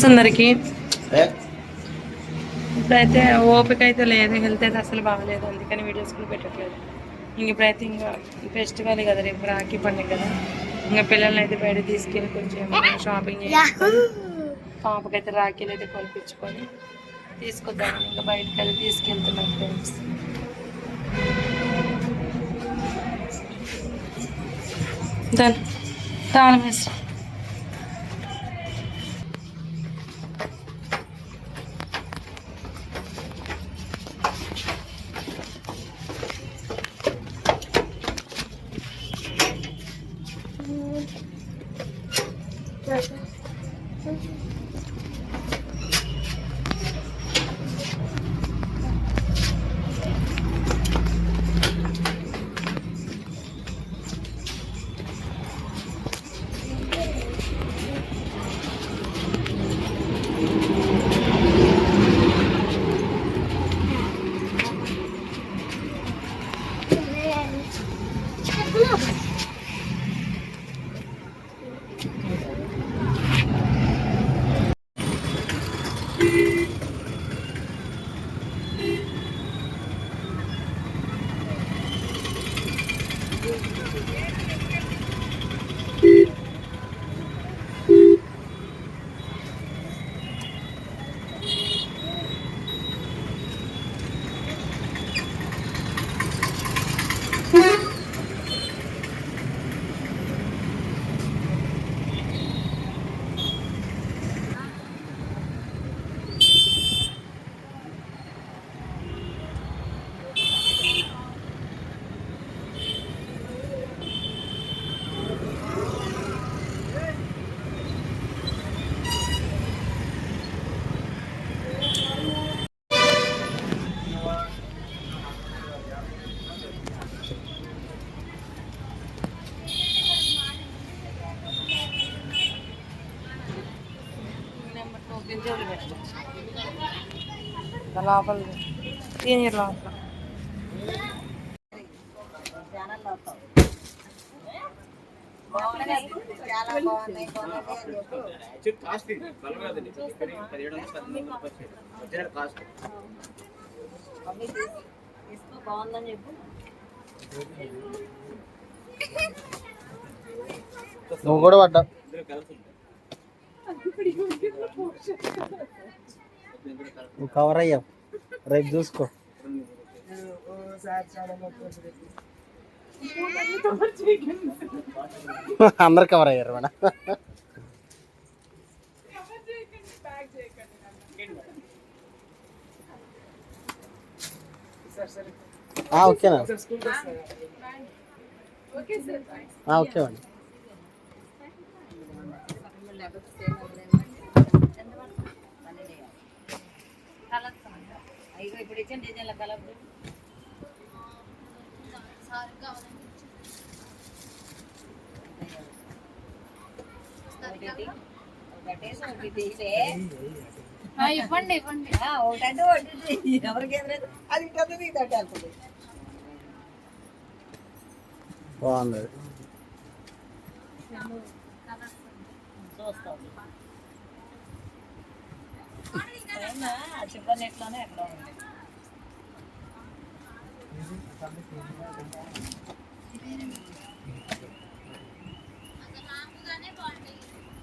Friends అందరికి. ఇప్పుడైతే ఓపిక అయితే లేదు హెల్త్ అయితే అసలు బాగలేదు అందుకని వీడియోస్ కూడా పెట్టట్లేదు. ఇంక ఇప్పుడైతే ఇంకా ఫెస్టివల్ కదా రేపు రాఖీ పండుగ కదా. ఇంకా పిల్లల్ని అయితే బయట తీసుకెళ్ళి కొంచెం షాపింగ్ చేయించుకొని పాపకైతే రాఖీలు అయితే కొనిపించుకొని తీసుకొద్దామని ఇంకా బయటకు వెళ్ళి తీసుకెళ్తున్నాం ఫ్రెండ్స్ దాని తాళం వేసి బాగుందని చెప్పు నువ్వు కూడా పడ్డా? నువ్వు కవర్ అయ్యావు. రేపు చూసుకో. అందరు కవర్ అయ్యారు మేడం. ఓకేనా ఓకే మేడం. కలర్స్ అయ్యో ఇప్పుడు ఇచ్చిన డిజైన్ల కలర్ ఇవ్వండి ఇవ్వండి ఒకటంటే ఒకటి ఎవరికి ఎదురైతే అది ఇటు ఇది తట్టు బాగుంది. అయినా ఆ ఉంది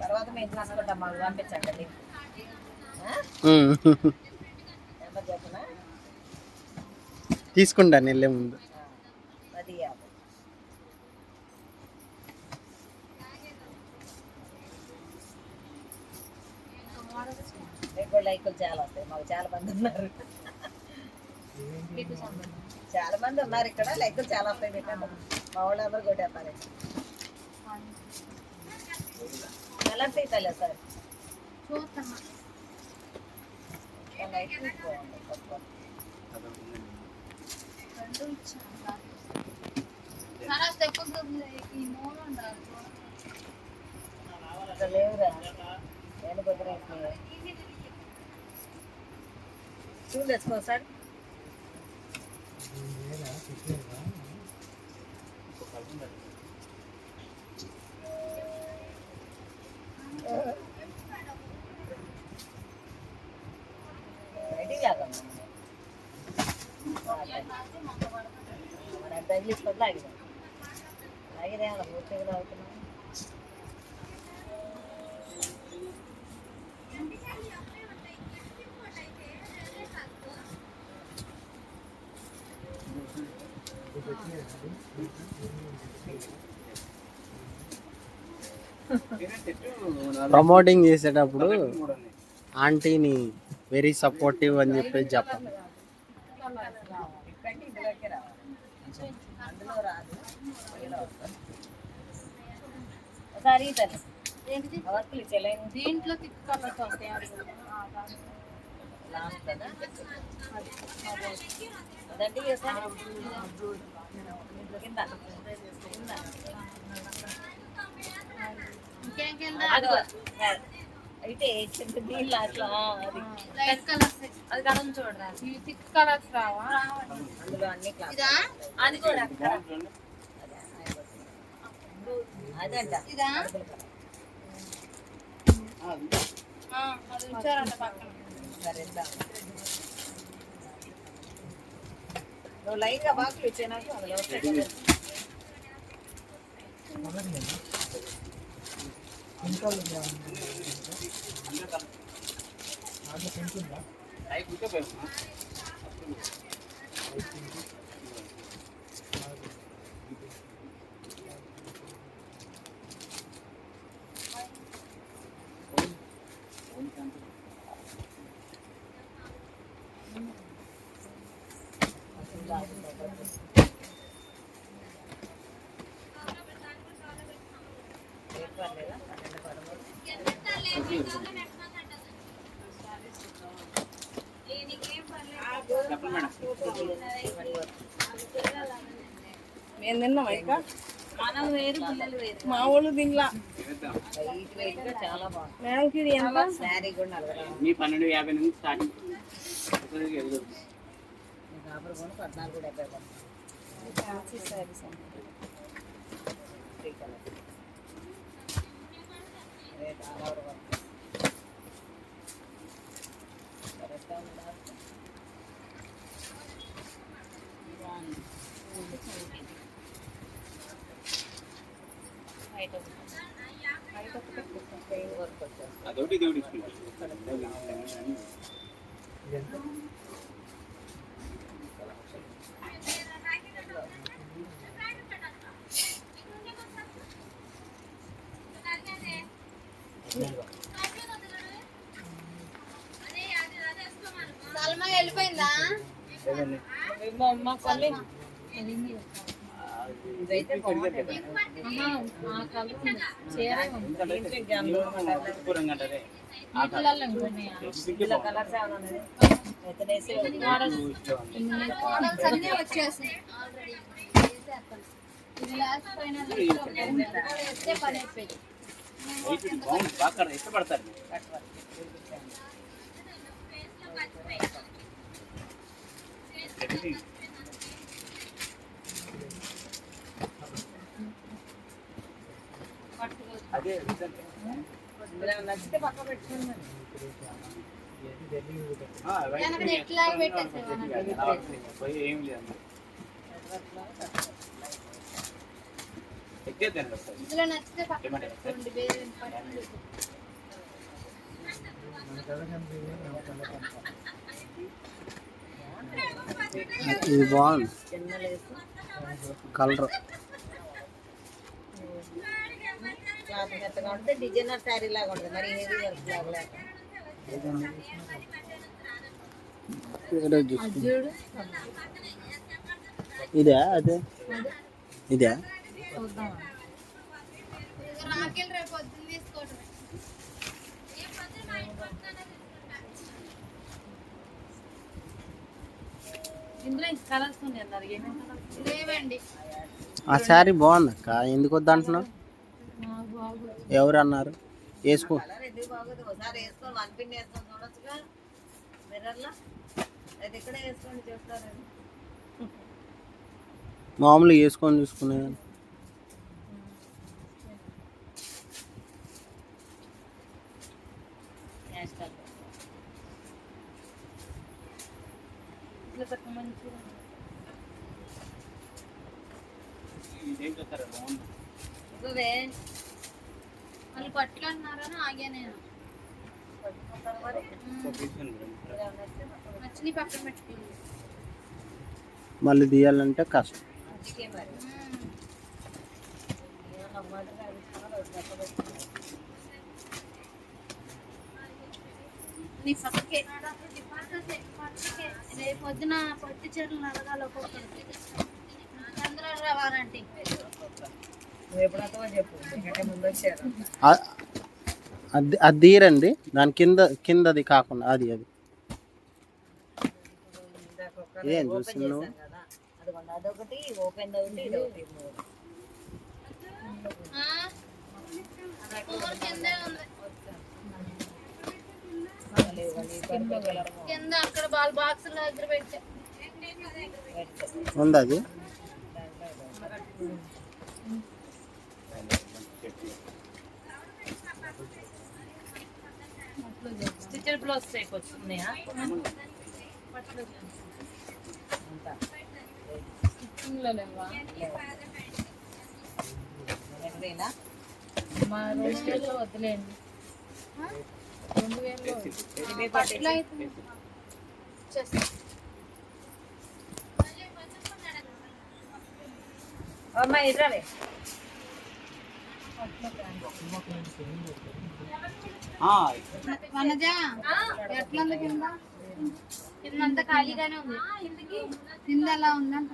తర్వాత మేము తీసుకుంటాం మాకు పంపించండి తీసుకుంటాను వెళ్ళే ముందు. రేపు లైకులు చాలా వస్తాయి. మాకు చాలా మంది ఉన్నారు. చాలా మంది ఉన్నారు ఇక్కడ. లైకులు చాలా వస్తాయి మీకు మా వాళ్ళు అందరూ కొట్టేస్తారు. కలర్ తీసాలే సార్ చూస్తామా లైట్ బాగుంది చూడు తెచ్చుకోసారి తగిలించుకొని లాగిదాం లాగిదే అలా పూర్తిగా అవుతుంది ప్రమోటింగ్ చేసేటప్పుడు ఆంటీని వెరీ సపోర్టివ్ అని చెప్పి చెప్పాలి. దీంట్లో లాస్ట్ కదా? అదండి అయితే కింద దీనిలో అట్లా అది లైట్ కలర్స్ అది కడం చూడరా ఇవి థిక్ కలర్స్ రావా అందులో అన్ని క్లాస్ ఇదా అది కూడా. అదంట ఇదా అది పక్కన సరే నువ్వు లైన్గా బాక్స్ ఇచ్చేనాక అందులో వస్తాయి కదా. అవి కూర్చోపోయాము ఏం పర్లేదా? పన్నెండు పదమూడు. మేము తిన్నాం ఇంకా? మనం వేరు పిల్లలు వేరు మా వాళ్ళు తినలా. చాలా బాగుంది మేడం ఇది ఎంత? శారీ కూడా నలభై మీ పన్నెండు యాభై నుంచి స్టార్టింగ్. కాపర్ కూడా పద్నాలుగు డెబ్బై పడుతుంది three colour rate all over work కరెక్ట్గా వచ్చేస్తుంది. అదొకటి ఇది ఒకటి ఇచ్చుకుంటాం. సల్మా వెళ్ళిపోయిందా మా పల్లి ఇదైతే బాగుంటుంది దూరంగా అంటారే. ఇందులో కలర్స్ ఏమైనా ఉన్నాయి. ఎత్తనేసి మోడల్స్. అన్నీ వచ్చేసాయి ఆల్రెడీ ఇది లాస్ట్ ఫైనల్ వేస్తే పని అయిపోయింది. ఇది బాగుంది బాగా ఇష్టపడతారు అదే నచ్చితే పక్క పెట్టుకుందండి ఆ, వైట్ వెనకన ఇది ఎట్లా ఎట్లా పెట్టేసేవాళ్ళం. ఉందో అలా వస్తుంది. పోయి ఏం లేదు ఎక్కేద్దాను ఒకసారి ఇందులో నచ్చితే పక్కన ఏమంటారు? పెట్టుకోండి వేరే పట్టుకోండి. ఇది బాగుంది చిన్న లేసు కలర్ ఉంటే డిజైనర్ శారీ లాగా ఉంటుంది మరి హెవీ వర్క్ లాగా. ఇదే అదే ఇదే ఇది రాకెల్ రేపు పొద్దున్న తీసుకోవటం ఇందులో కలర్స్ ఉన్నాయి అన్నారు ఏమేమి కలర్స్ లేవండి. ఆ శారీ బాగుంది అక్క ఎందుకు వద్దు అంటున్నావు ఎవరు అన్నారు వేసుకో. కలర్ ఎందుకు బాగోదు ఒకసారి వేసుకొని వన్ పిన్ వేసుకొని చూడొచ్చుగా మిర్రర్లో అది ఇక్కడే వేసుకోండి చూస్తారు మామూలుగా వేసుకొని చూసుకునేదాన్ని హ్యాష్ ట్యాగ్ ఇట్లా తక్కువ మంచిగా ఇదేం చేస్తారా బాగుంది ఇవ్వవే వాళ్ళు పట్లు అన్నారని ఆగా నేను పట్టుకుంటారు మరి ఇలా నచ్చితే పట్టుకో. నచ్చిన పక్కన పెట్టుకుంది మళ్ళీ తీయాలంటే కష్టం. నీ పక్కకే రేపు పొద్దున పట్టు. చీరలు అడగాలి ఒక్కొక్కరికి వస్తావో చెప్పు ముందు వచ్చారు అది అది తీరండి. దాని కింద కిందది కాకుండా అది అది. ఏం చూస్తున్నావు? చేశాం కదా అదిగోండి అదొకటి ఓపెన్ ఒకటి ఇది ఒకటి మూడు కూర కిందే ఉంది మళ్ళీ ఇవ్వండి, ఈ పర్పుల్ కలర్ కింద అక్కడ బాల్ బాక్స్ దగ్గర పెట్టా పెట్టుకో. ఉంది అది స్టిచర్ బ్లౌజ్ వస్తున్నాయా? లేవా ఎక్కడైనా మా రెండు వేలలో వదిలేండి రెండు వేలలో ఇవే పట్లు వనజ ఖాళీగానే ఉంది. కింద ఎలా ఉందంట